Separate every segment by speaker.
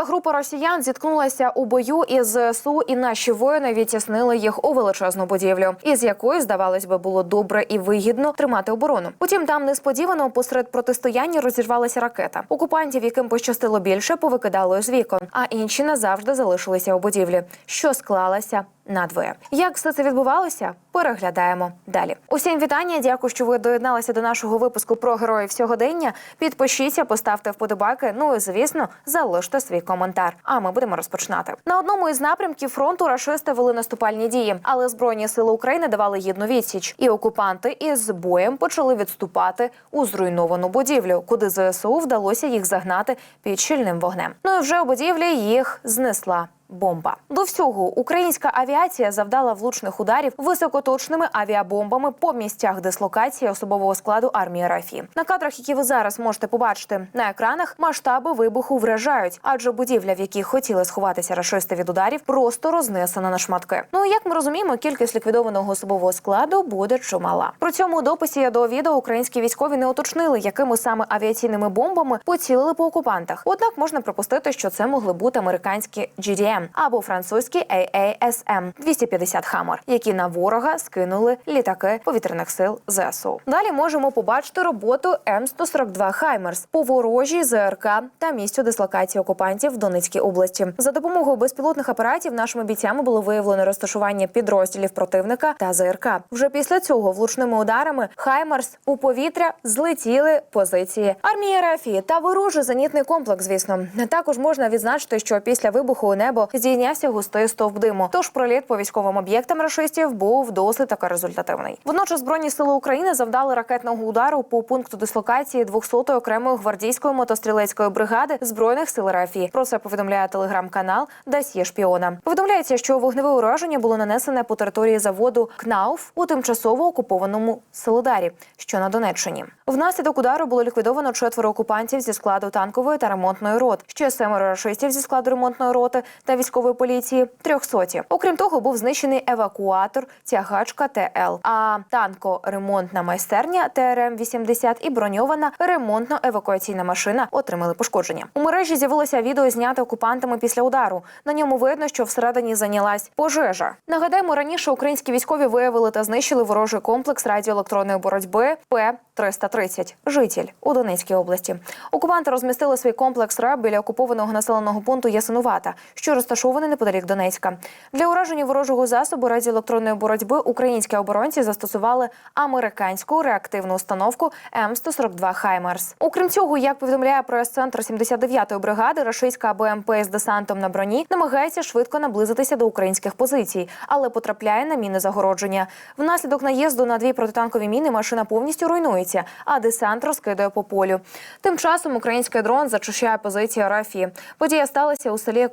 Speaker 1: Велика група росіян зіткнулася у бою із ЗСУ, і наші воїни відтіснили їх у величезну будівлю, із якої, здавалось би, було добре і вигідно тримати оборону. Утім, там несподівано посеред протистояння розірвалася ракета. Окупантів, яким пощастило більше, повикидало з вікон, а інші назавжди залишилися у будівлі, що склалася надвоє. Як все це відбувалося? Переглядаємо далі. Усім вітання. Дякую, що ви доєдналися до нашого випуску про героїв сьогодення. Підпишіться, поставте вподобайки. Ну і звісно, залиште свій коментар. А ми будемо розпочинати. На одному із напрямків фронту рашисти вели наступальні дії, але збройні сили України давали гідну відсіч, і окупанти із боєм почали відступати у зруйновану будівлю, куди ЗСУ вдалося їх загнати під щільним вогнем. Ну і вже у будівлі їх знесла бомба. До всього українська авіація завдала влучних ударів високоточними авіабомбами по місцях дислокації особового складу армії РФ. На кадрах, які ви зараз можете побачити на екранах, масштаби вибуху вражають, адже будівля, в якій хотіли сховатися рашисти від ударів, просто рознесена на шматки. Ну як ми розуміємо, кількість ліквідованого особового складу буде чимала. При цьому дописі до відео українські військові не уточнили, якими саме авіаційними бомбами поцілили по окупантах. Однак можна припустити, що це могли бути американські GDM або французькі AASM 250 Хаммер, які на ворога скинули літаки повітряних сил ЗСУ. Далі можемо побачити роботу М142 Хаймерс по ворожій ЗРК та місцю дислокації окупантів в Донецькій області. За допомогою безпілотних апаратів нашими бійцями було виявлено розташування підрозділів противника та ЗРК. Вже після цього влучними ударами Хаймерс у повітря злетіли позиції армії РФ та ворожий зенітний комплекс. Звісно, також можна відзначити, що після вибуху у небо здійнявся густий стовп диму. Тож проліт по військовим об'єктам рашистів був досить таки результативний. Водночас збройні сили України завдали ракетного удару по пункту дислокації 200-ї окремої гвардійської мотострілецької бригади збройних сил РФ. Про це повідомляє телеграм-канал Дасьє Шпіона. Повідомляється, що вогневе ураження було нанесене по території заводу КНАУФ у тимчасово окупованому Солидарі, що на Донеччині. Внаслідок удару було ліквідовано четверо окупантів зі складу танкової та ремонтної рот, ще семеро рашистів зі складу ремонтної роти та військової поліції трьохсоті. Окрім того, був знищений евакуатор, тягачка ТЛ, а танко-ремонтна майстерня ТРМ 80 і броньована ремонтно-евакуаційна машина отримали пошкодження. У мережі з'явилося відео знято окупантами після удару. На ньому видно, що всередині зайнялась пожежа. Нагадаємо, раніше українські військові виявили та знищили ворожий комплекс радіоелектронної боротьби П 330 житель у Донецькій області. Окупанти розмістили свій комплекс РЕБ біля окупованого населеного пункту Ясинувата, що розташований неподалік Донецька. Для ураження ворожого засобу радіоелектронної боротьби українські оборонці застосували американську реактивну установку М142 Хаймерс. Окрім цього, як повідомляє прес-центр 79-ї бригади, рашистська БМП з десантом на броні намагається швидко наблизитися до українських позицій, але потрапляє на міни загородження. Внаслідок наїзду на дві протитанкові міни машина повністю руйнується, а десант розкидає по полю. Тим часом український дрон зачищає позиції РАФІ. Подія сталася у селі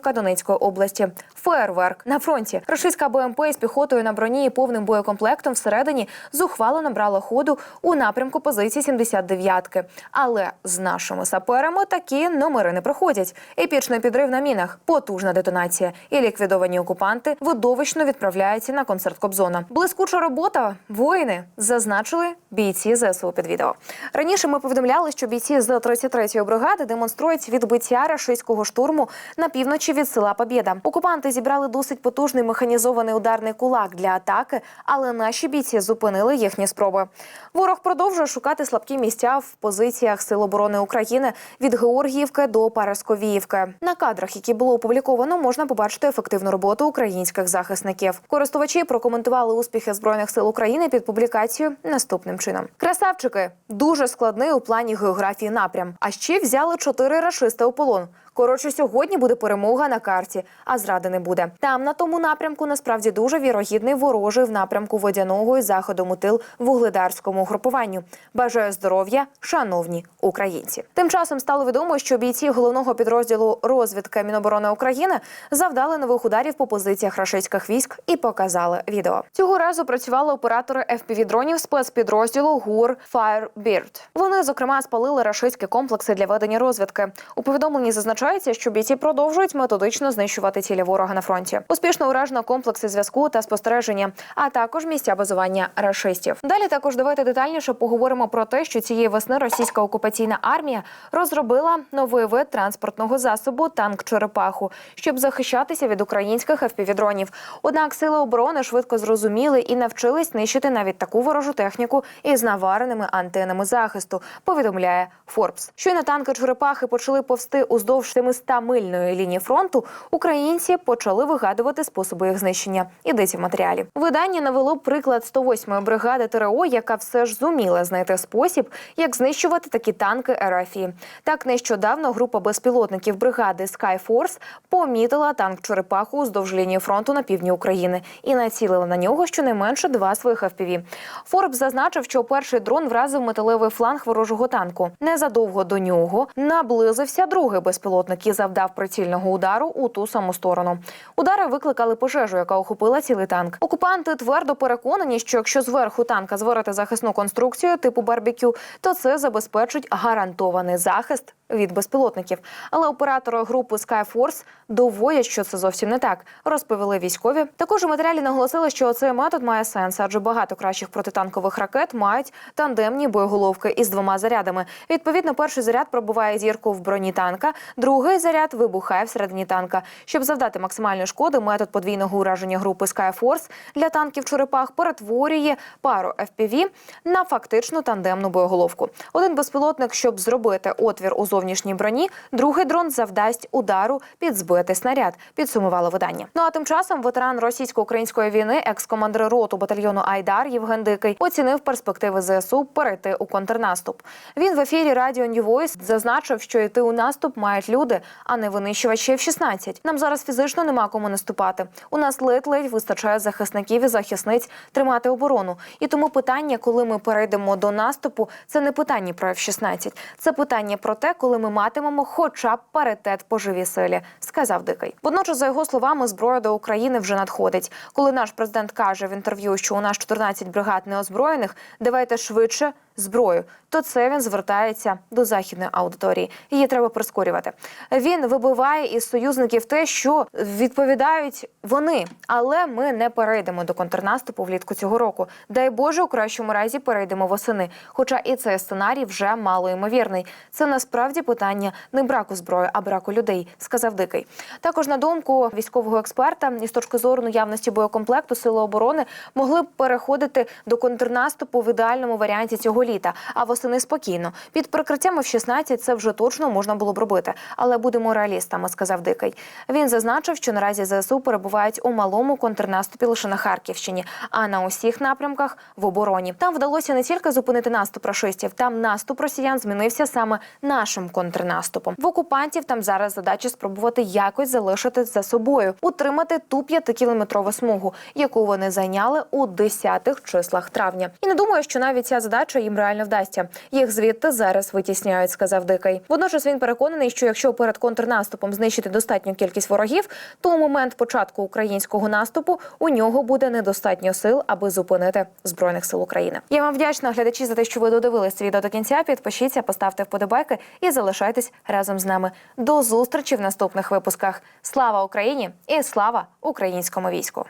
Speaker 1: Костянтинівка Донецької області. Фейерверк на фронті. Рашистська БМП з піхотою на броні і повним боєкомплектом всередині зухвало набрала ходу у напрямку позиції 79-ки. Але з нашими саперами такі номери не проходять. Епічний підрив на мінах, потужна детонація і ліквідовані окупанти видовищно відправляються на концерт Кобзона. Блискуча робота. Воїни зазначили бійці ЗСУ під відео. Раніше ми повідомляли, що бійці з 33-ї бригади демонструють відбиття рашистського штурму на півночі від села Побєда. Окупанти зібрали досить потужний механізований ударний кулак для атаки, але наші бійці зупинили їхні спроби. Ворог продовжує шукати слабкі місця в позиціях Сил оборони України від Георгіївки до Парасковіївки. На кадрах, які було опубліковано, можна побачити ефективну роботу українських захисників. Користувачі прокоментували успіхи збройних сил України під публікацією наступним чином: красавчики дуже складний у плані географії напрям. А ще взяли чотири рашисти у полон. Коротше, сьогодні буде перемога на карті, а зради не буде. Там на тому напрямку насправді дуже вірогідний ворожий в напрямку водяного і заходом у тил вугледарському угрупуванню. Бажаю здоров'я, шановні українці. Тим часом стало відомо, що бійці головного підрозділу розвідки Міноборони України завдали нових ударів по позиціях рашистських військ і показали відео. Цього разу працювали оператори fpv дронів спецпідрозділу гур Firebird. Вони зокрема спалили рашистські комплекси для ведення розвідки. У повідомленні зазначається, що бійці продовжують методично знищувати цілі ворога на фронті. Успішно уражено комплекси зв'язку та спостереження, а також місця базування рашистів. Далі також давайте детальніше поговоримо про те, що цієї весни російська окупаційна армія розробила новий вид транспортного засобу танк черепаху, щоб захищатися від українських FPV-дронів. Однак сили оборони швидко зрозуміли і навчились нищити навіть таку ворожу техніку із навареними антенами захисту. Повідомляє Форбс. Щойно танки черепахи почали повсти уздовж 700-мильної лінії фронту. Українці почали вигадувати способи їх знищення. Йдеться в матеріалі. Видання навело приклад 108-ї бригади ТРО, яка все ж зуміла знайти спосіб, як знищувати такі танки РФІ. Так нещодавно група безпілотників бригади Skyforce помітила танк черепаху уздовж лінії фронту на півдні України і націлила на нього щонайменше два своїх FPV. Форбс зазначив, що перший дрон вразив металевий фланг ворожого танку. Незадовго до нього наблизився другий безпілотник і завдав прицільного удару у ту саму сторону. Удари викликали пожежу, яка охопила цілий танк. Окупанти твердо переконані, що якщо зверху танка зварити захисну конструкцію типу барбекю, то це забезпечить гарантований захист від безпілотників. Але оператори групи Skyforce доводять, що це зовсім не так. Розповіли військові. Також у матеріалі наголосили, що цей метод має сенс, адже багато кращих протитанкових ракет мають тандемні боєголовки із двома зарядами. Відповідно, перший заряд пробиває зірку в броні танка, другий заряд вибухає всередині танка. Щоб завдати максимальної шкоди, метод подвійного ураження групи Skyforce для танків черепах перетворює пару FPV на фактичну тандемну боєголовку. Один безпілотник, щоб зробити отвір у зовнішній броні, другий дрон завдасть удару під збитий снаряд. Підсумувало видання. Ну а тим часом ветеран російсько-української війни, екс-командир роту батальйону Айдар Євген Дикий, оцінив перспективи ЗСУ перейти у контрнаступ. Він в ефірі радіо Voice зазначив, що йти у наступ мають люди, а не винищувачі F-16. Нам зараз фізично нема кому наступати. У нас ледь-ледь вистачає захисників і захисниць тримати оборону. І тому питання, коли ми перейдемо до наступу, це не питання про F-16. Це питання про те, коли ми матимемо хоча б паритет по живій силі, сказав Дикий. Водночас, за його словами, зброя до України вже надходить. Коли наш президент каже в інтерв'ю, що у нас 14 бригад неозброєних, давайте швидше зброю, то це він звертається до західної аудиторії. Її треба прискорювати. Він вибиває із союзників те, що відповідають вони, але ми не перейдемо до контрнаступу влітку цього року. Дай Боже, у кращому разі перейдемо восени. Хоча і цей сценарій вже мало ймовірний. Це насправді питання не браку зброї, а браку людей, сказав Дикий. Також на думку військового експерта, із точки зору наявності боєкомплекту сили оборони могли б переходити до контрнаступу в ідеальному варіанті цього літа, а восени спокійно. Під прикриттями в 16 це вже точно можна було б робити. Але будемо реалістами, сказав Дикий. Він зазначив, що наразі ЗСУ перебувають у малому контрнаступі лише на Харківщині, а на усіх напрямках в обороні. Там вдалося не тільки зупинити наступ рашистів, там наступ росіян змінився саме нашим контрнаступом. В окупантів там зараз задача спробувати якось залишити за собою, утримати ту п'ятикілометрову смугу, яку вони зайняли у десятих числах травня. І не думаю, що навіть ця задача їм реально вдасться. Їх звідти зараз витісняють, сказав Дикий. Водночас він переконаний, що якщо перед контрнаступом знищити достатню кількість ворогів, то у момент початку українського наступу у нього буде недостатньо сил, аби зупинити збройних сил України. Я вам вдячна глядачі за те, що ви додивились це відео до кінця. Підпишіться, поставте вподобайки і залишайтесь разом з нами. До зустрічі в наступних випусках. Слава Україні і слава українському війську!